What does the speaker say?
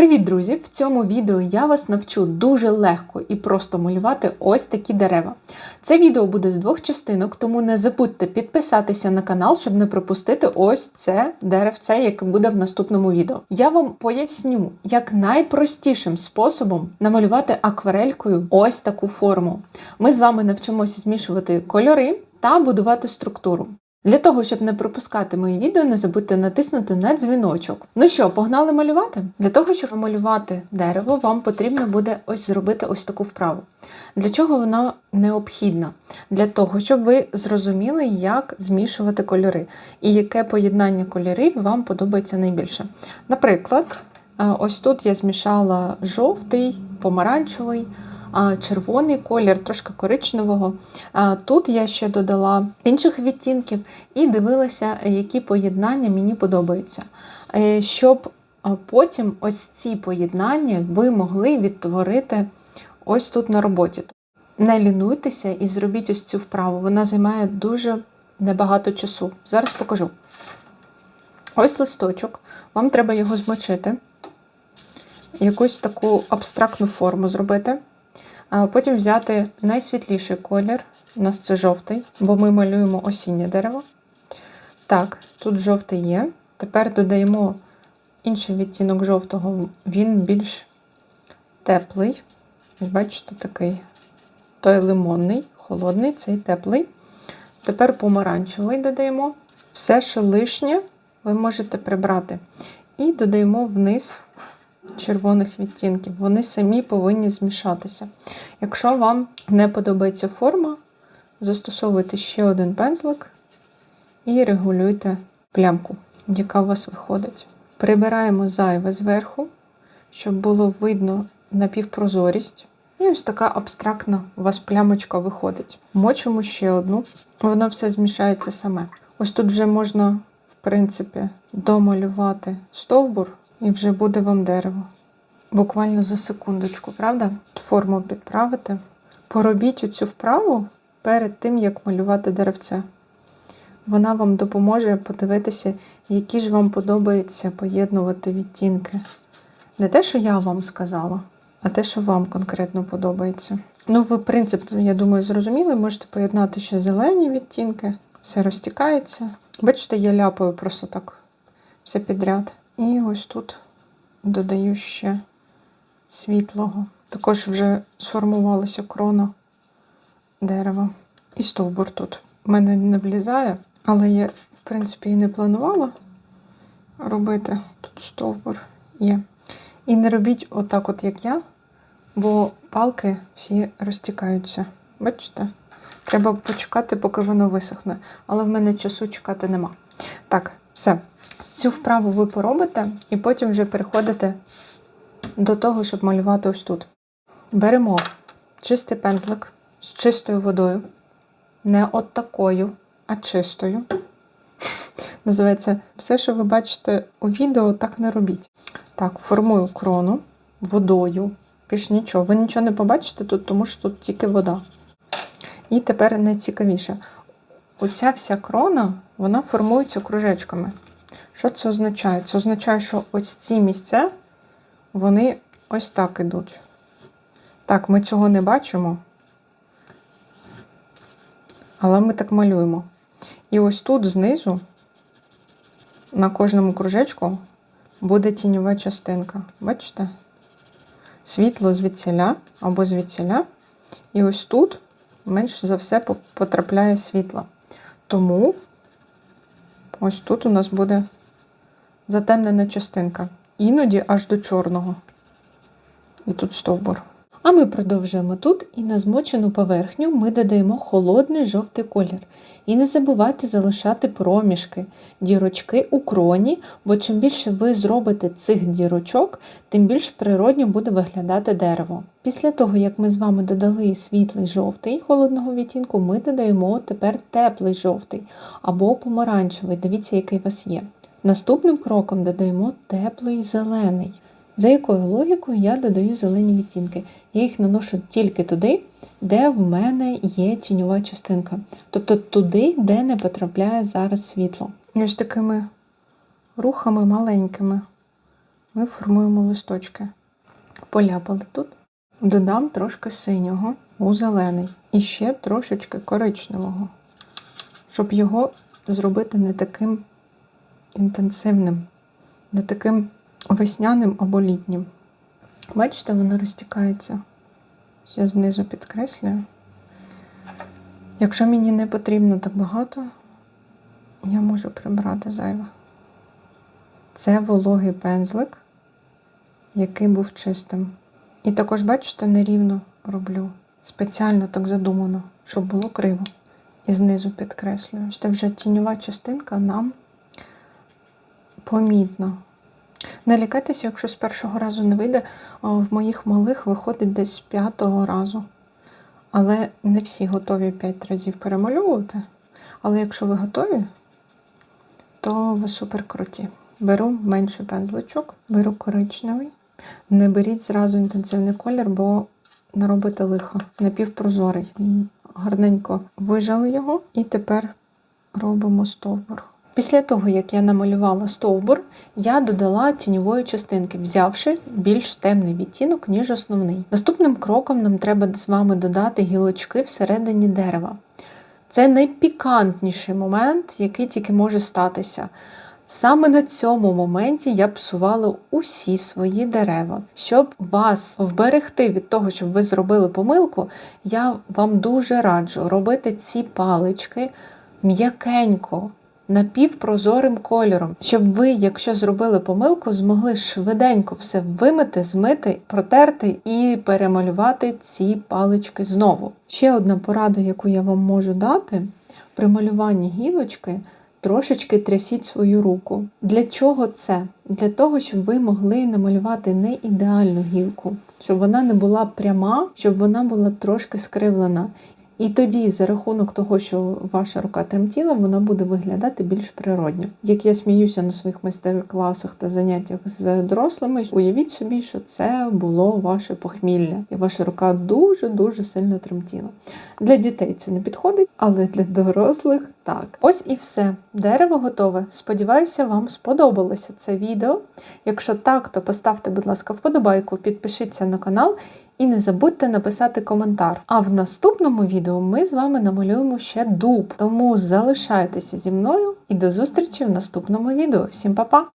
Привіт, друзі! В цьому відео я вас навчу дуже легко і просто малювати ось такі дерева. Це відео буде з двох частинок, тому не забудьте підписатися на канал, щоб не пропустити ось це деревце, яке буде в наступному відео. Я вам поясню, як найпростішим способом намалювати акварелькою ось таку форму. Ми з вами навчимося змішувати кольори та будувати структуру. Для того, щоб не пропускати мої відео, не забудьте натиснути на дзвіночок. Ну що, погнали малювати? Для того, щоб малювати дерево, вам потрібно буде ось зробити ось таку вправу. Для чого вона необхідна? Для того, щоб ви зрозуміли, як змішувати кольори і яке поєднання кольорів вам подобається найбільше. Наприклад, ось тут я змішала жовтий, помаранчевий червоний колір, трошки коричневого. Тут я ще додала інших відтінків і дивилася, які поєднання мені подобаються. Е, щоб потім ось ці поєднання ви могли відтворити ось тут на роботі. Не лінуйтеся і зробіть ось цю вправу. Вона займає дуже небагато часу. Зараз покажу. Ось листочок, вам треба його змочити, якусь таку абстрактну форму зробити. Потім взяти найсвітліший колір, у нас це жовтий, бо ми малюємо осіннє дерево. Так, тут жовтий є. Тепер додаємо інший відтінок жовтого, він більш теплий. Бачите, такий той лимонний, холодний, цей теплий. Тепер помаранчевий додаємо. Все, що лишнє, ви можете прибрати. І додаємо вниз червоних відтінків. Вони самі повинні змішатися. Якщо вам не подобається форма, застосовуйте ще один пензлик і регулюйте плямку, яка у вас виходить. Прибираємо зайве зверху, щоб було видно напівпрозорість. І ось така абстрактна у вас плямочка виходить. Мочимо ще одну, воно все змішається саме. Ось тут вже можна, в принципі, домалювати стовбур і вже буде вам дерево. Буквально за секундочку, правда? Форму підправити. Поробіть оцю вправу перед тим, як малювати деревце. Вона вам допоможе подивитися, які ж вам подобається поєднувати відтінки. Не те, що я вам сказала, а те, що вам конкретно подобається. Ну, ви, принцип, я думаю, зрозуміли, можете поєднати ще зелені відтінки, все розтікається. Бачите, я ляпаю просто так все підряд. І ось тут додаю ще світлого. Також вже сформувалася крона дерева. І стовбур тут. У мене не влізає, але я, в принципі, і не планувала робити. Тут стовбур є. І не робіть отак, от як я, бо палки всі розтікаються. Бачите? Треба почекати, поки воно висохне. Але в мене часу чекати нема. Так, все. Цю вправу ви поробите, і потім вже переходите до того, щоб малювати ось тут. Беремо чистий пензлик з чистою водою. Не от такою, а чистою. Називається все, що ви бачите у відео, так не робіть. Так, формую крону водою. Більш нічого. Ви нічого не побачите тут, тому що тут тільки вода. І тепер найцікавіше. Оця вся крона, вона формується кружечками. Що це означає? Це означає, що ось ці місця, вони ось так ідуть. Так, ми цього не бачимо, але ми так малюємо. І ось тут знизу, на кожному кружечку, буде тіньова частинка. Бачите? Світло звідсіля або звідсіля. І ось тут менш за все потрапляє світло. Тому ось тут у нас буде затемнена частинка. Іноді аж до чорного. І тут стовбур. А ми продовжуємо тут і на змочену поверхню ми додаємо холодний жовтий колір. І не забувайте залишати проміжки, дірочки у кроні, бо чим більше ви зробите цих дірочок, тим більш природньо буде виглядати дерево. Після того, як ми з вами додали світлий жовтий холодного відтінку, ми додаємо тепер теплий жовтий або помаранчевий. Дивіться, який у вас є. Наступним кроком додаємо теплий зелений. За якою логікою я додаю зелені відтінки? Я їх наношу тільки туди, де в мене є тіньова частинка. Тобто туди, де не потрапляє зараз світло. І ось такими рухами маленькими ми формуємо листочки. Поляпали тут. Додам трошки синього у зелений і ще трошечки коричневого, щоб його зробити не таким інтенсивним, не таким весняним або літнім. Бачите, воно розтікається. Я знизу підкреслюю. Якщо мені не потрібно так багато, я можу прибрати зайве. Це вологий пензлик, який був чистим. І також, бачите, нерівно роблю. Спеціально так задумано, щоб було криво. І знизу підкреслюю. Бачите, вже тіньова частинка нам помітна. Не лякайтеся, якщо з першого разу не вийде, в моїх малих виходить десь з п'ятого разу. Але не всі готові 5 разів перемальовувати. Але якщо ви готові, то ви супер круті. Беру менший пензличок, беру коричневий. Не беріть зразу інтенсивний колір, бо наробите лихо. Напівпрозорий. Гарненько вижали його і тепер робимо стовбур. Після того, як я намалювала стовбур, я додала тіньової частинки, взявши більш темний відтінок, ніж основний. Наступним кроком нам треба з вами додати гілочки всередині дерева. Це найпікантніший момент, який тільки може статися. Саме на цьому моменті я псувала усі свої дерева. Щоб вас вберегти від того, щоб ви зробили помилку, я вам дуже раджу робити ці палички м'якенько, напівпрозорим кольором, щоб ви, якщо зробили помилку, змогли швиденько все вимити, змити, протерти і перемалювати ці палички знову. Ще одна порада, яку я вам можу дати при малюванні гілочки. Трошечки трясіть свою руку. Для чого це? Для того, щоб ви могли намалювати не ідеальну гілку, щоб вона не була пряма, щоб вона була трошки скривлена. І тоді, за рахунок того, що ваша рука тремтіла, вона буде виглядати більш природньо. Як я сміюся на своїх майстер-класах та заняттях з дорослими, уявіть собі, що це було ваше похмілля, і ваша рука дуже-дуже сильно тремтіла. Для дітей це не підходить, але для дорослих так. Ось і все. Дерево готове. Сподіваюся, вам сподобалося це відео. Якщо так, то поставте, будь ласка, вподобайку, підпишіться на канал. І не забудьте написати коментар. А в наступному відео ми з вами намалюємо ще дуб. Тому залишайтеся зі мною і до зустрічі в наступному відео. Всім па-па!